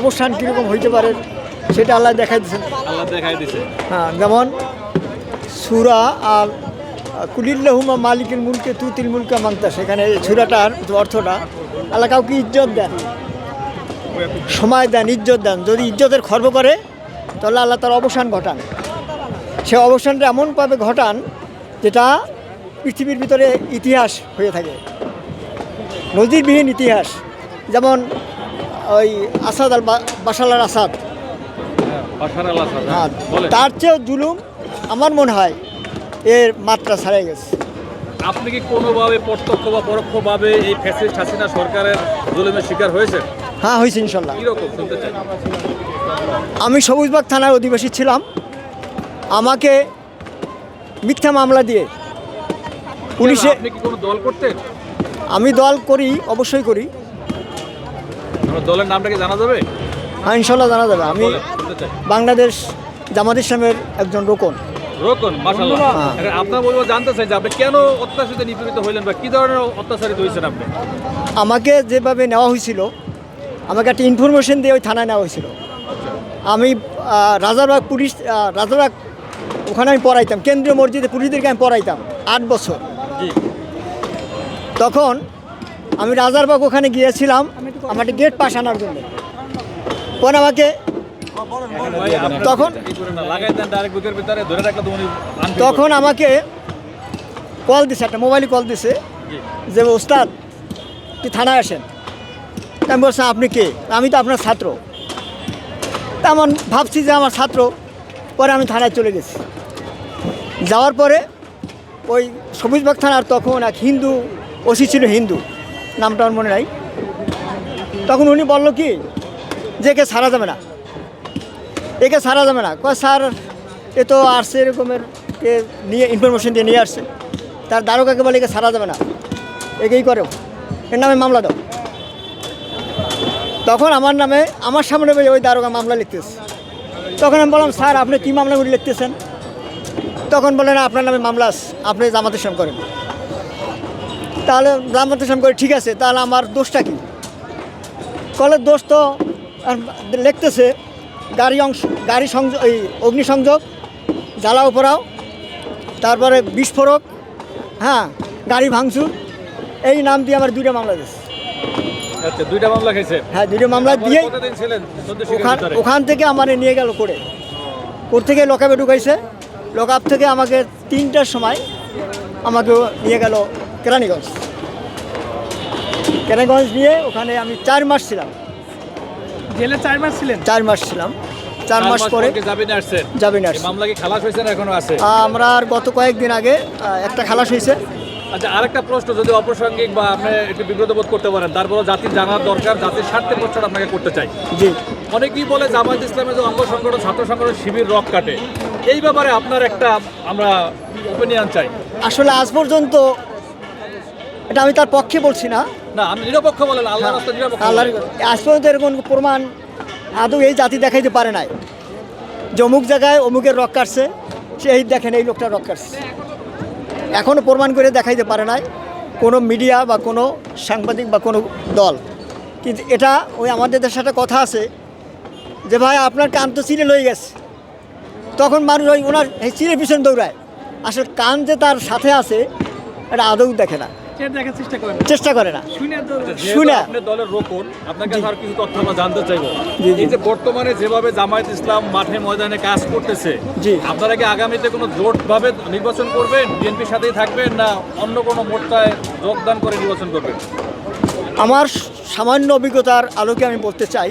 অবস্থান কীরকম হইতে পারে সেটা আল্লাহ দেখাই দিচ্ছেন আল্লাহ দেখাই দিছে। হ্যাঁ যেমন সুরা আর কুলিল্লাহুমা মালিকের মুলকে তুতিল মুলকা মাংতা সেখানে সুরাটার অর্থটা আল্লাহ কাউকে ইজ্জত দেন সময় দেন ইজ্জত দেন। যদি ইজ্জতের খর্ব করে তাহলে আল্লাহ তার অবসান ঘটান। সে অবসানটা এমনভাবে ঘটান যেটা পৃথিবীর ভিতরে ইতিহাস হয়ে থাকে। নজিরবিহীন ইতিহাস। যেমন ওই আসাদ আল বা- বাশার আল আসাদ। আসাদ হ্যাঁ। তার চেয়েও জুলুম আমার মনে হয় এর মাত্রা ছাড়াই গেছে। আপনি কি কোনোভাবে প্রত্যক্ষ বা পরোক্ষভাবে এই ফ্যাসিস্ট হাসিনা সরকারের জুলুমের শিকার হয়েছেন? হ্যাঁ হয়েছে ইনশাল্লাহ। আমি সবুজবাগ থানার অধিবাসী ছিলাম। আমাকে মিথ্যা মামলা দিয়ে পুলিশে আপনি কি কোনো দল করতেন? আমি দল করি অবশ্যই করি। দলের নামটা কি জানা যাবে? হ্যাঁ ইনশাল্লাহ জানা যাবে। আমি বাংলাদেশ জামাত ইসলামের একজন রোকন। রোকন মাশাল্লাহ হ্যাঁ। এখন আপনার বলব জানতে চাই যে আপনি কেন অত্যাচারিত নিপীড়িত হইলেন বা কি ধরনের অত্যাচারিত হয়েছেন আপনি? আমাকে যেভাবে নেওয়া হয়েছিল আমাকে একটা ইনফরমেশন দিয়ে ওই থানায় নেওয়া হয়েছিল আমি রাজারবাগ পুলিশ রাজারবাগ ওখানে আমি পড়াইতাম। কেন্দ্রীয় মসজিদে পুলিশদেরকে আমি পড়াইতাম আট বছর। তখন আমি রাজারবাগ ওখানে গিয়েছিলাম। আমার গেট পাশ আনার জন্য। পরে আমাকে তখন তখন আমাকে কল দিছে, একটা মোবাইলে কল দিছে যে, ওস্তাদ কি থানায় আসেন। আমি বলছি, আপনি কে? আমি তো আপনার ছাত্র। তেমন ভাবছি যে আমার ছাত্র, পরে আমি থানায় চলে গেছি। যাওয়ার পরে ওই সবুজবাগ থানার তখন এক হিন্দু, ওসি ছিল হিন্দু, নামটা আমার মনে নাই। তখন উনি বলল কি, যে একে সারা যাবে না। একে সারা যাবে না। কয়, স্যার, এ তো আসছে এরকমের কে নিয়ে ইনফরমেশন দিয়ে নিয়ে আসছে। তার দ্বারকাকে বলে একে সারা যাবে না। একেই করো এর নামে মামলা দাও। তখন আমার নামে, আমার সামনে ওই- দ্বারকা মামলা লিখতেছে তখন আমি বললাম, স্যার, আপনি কী মামলাগুলি লিখতেছেন? তখন বলেন আপনার নামে মামলা আপনি জামাত ইসলাম করেন। তাহলে জামাত ইসলাম করে, ঠিক আছে, তাহলে আমার দোষটা কি? কলের দোষ তো লিখতেছে গাড়ি অংশ গাড়ি সংযোগ এই অগ্নিসংযোগ জ্বালাও পোড়াও তারপরে বিস্ফোরক হ্যাঁ গাড়ি ভাঙচুর এই নাম দিয়ে আমার দুইটা মামলা দিয়েছে। আচ্ছা দুইটা মামলা খাইছে? হ্যাঁ দুইটা মামলা দিয়ে ওখান থেকে আমার নিয়ে গেল করে ওর থেকে লকআপে ঢুকাইছে। লকআপ থেকে আমাকে তিনটার সময় আমাকে নিয়ে গেল কেরানীগঞ্জ। কেরানীগঞ্জ নিয়ে ওখানে আমি চার মাস ছিলাম। জেলে চার মাস ছিলেন? চার মাস ছিলাম। চার মাস পরে জামিনে আসছেন যাবেন আসছে। মামলা কি খালাস হয়েছে না এখনও আছে? আমরা আর গত কয়েকদিন আগে একটা খালাস হয়েছে। আচ্ছা আরেকটা প্রশ্ন যদি অপ্রাসঙ্গিক বা আপনি একটু বিব্রত বোধ করতে পারেন তারপরে জাতির জানার দরকার জাতির স্বার্থে প্রশ্নটা আপনাকে করতে চাই। জি। অনেকেই বলে জামায়াত ইসলামের যে অঙ্গ সংগঠন ছাত্র সংগঠন শিবির রক কাটে। এই ব্যাপারে আপনার একটা আমরা ওপিনিয়ন চাই। আসলে আজ পর্যন্ত এটা আমি তার পক্ষে বলছি না। না আমি নিরপেক্ষ বলেন আল্লাহ রাস্তা নিরপেক্ষ আল্লাহর আজ পর্যন্ত এরকম প্রমাণ আদৌ এই জাতি দেখাইতে পারে নাই। যে অমুক জায়গায় অমুকের রক কাটছে সেই দেখেন এই লোকটা রক কাটছে এখনও প্রমাণ করে দেখাইতে পারে নাই কোনো মিডিয়া বা কোনো সাংবাদিক বা কোনো দল। কিন্তু এটা ওই আমাদের সাথে কথা আছে যে ভাই আপনার কান তো চিরে লয়ে গেছে। তখন মানুষ ওই ওনার চিরে পিছনে দৌড়ায়। আসলে কান যে তার সাথে আছে এটা আদৌ দেখে না। চেষ্টা করে না। শুনে। আপনি দলের রোকন আপনার কাছে আর কিছু তথ্য আমরা জানতে চাইব। এই যে বর্তমানে যেভাবে জামায়াত ইসলাম মাঠে ময়দানে কাজ করতেছে জি। আপনারা কি আগামীতে কোনো জোট ভাবে নির্বাচন করবেন বিএনপির সাথেই থাকবেন না অন্য কোনো মোর্চায় যোগদান করে নির্বাচন করবেন? আমার সামান্য অভিজ্ঞতার আলোকে আমি বলতে চাই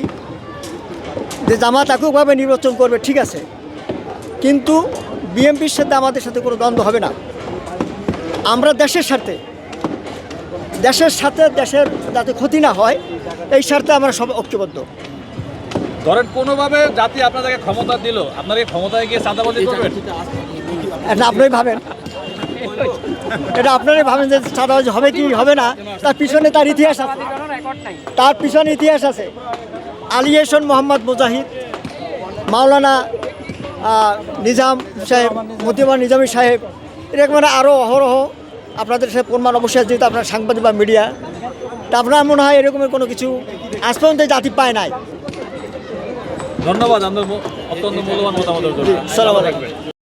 যে জামাত এককভাবে নির্বাচন করবে ঠিক আছে। কিন্তু বিএনপির সাথে আমাদের সাথে কোনো দ্বন্দ্ব হবে না। আমরা দেশের স্বার্থে দেশের সাথে দেশের যাতে ক্ষতি না হয় এই স্বার্থে আমরা সব ঐক্যবদ্ধ। ধরেন কোনোভাবে জাতি আপনাদেরকে ক্ষমতা দিল আপনারা কি ক্ষমতায় গিয়ে চাঁদাবাজি করবেন? এটা আপনারাই ভাবেন। এটা আপনারাই ভাবেন যে চাঁদাবাজি হবে কি হবে না তার পিছনে তার ইতিহাস আছে। তার পিছনে ইতিহাস আছে। আলিয়েশন মোহাম্মদ মুজাহিদ মাওলানা নিজাম সাহেব মতিমান নিজামী সাহেব এরকম মানে আরও অহরহ আপনাদের সাথে প্রমাণ অবশ্যই আছে, যেহেতু আপনার সাংবাদিক বা মিডিয়া তা আপনার মনে হয় এরকমের কোনো কিছু আজ পর্যন্ত জাতি পায় নাই? ধন্যবাদ অত্যন্ত মূল্যবান মতামত সালাম আলাইকুম।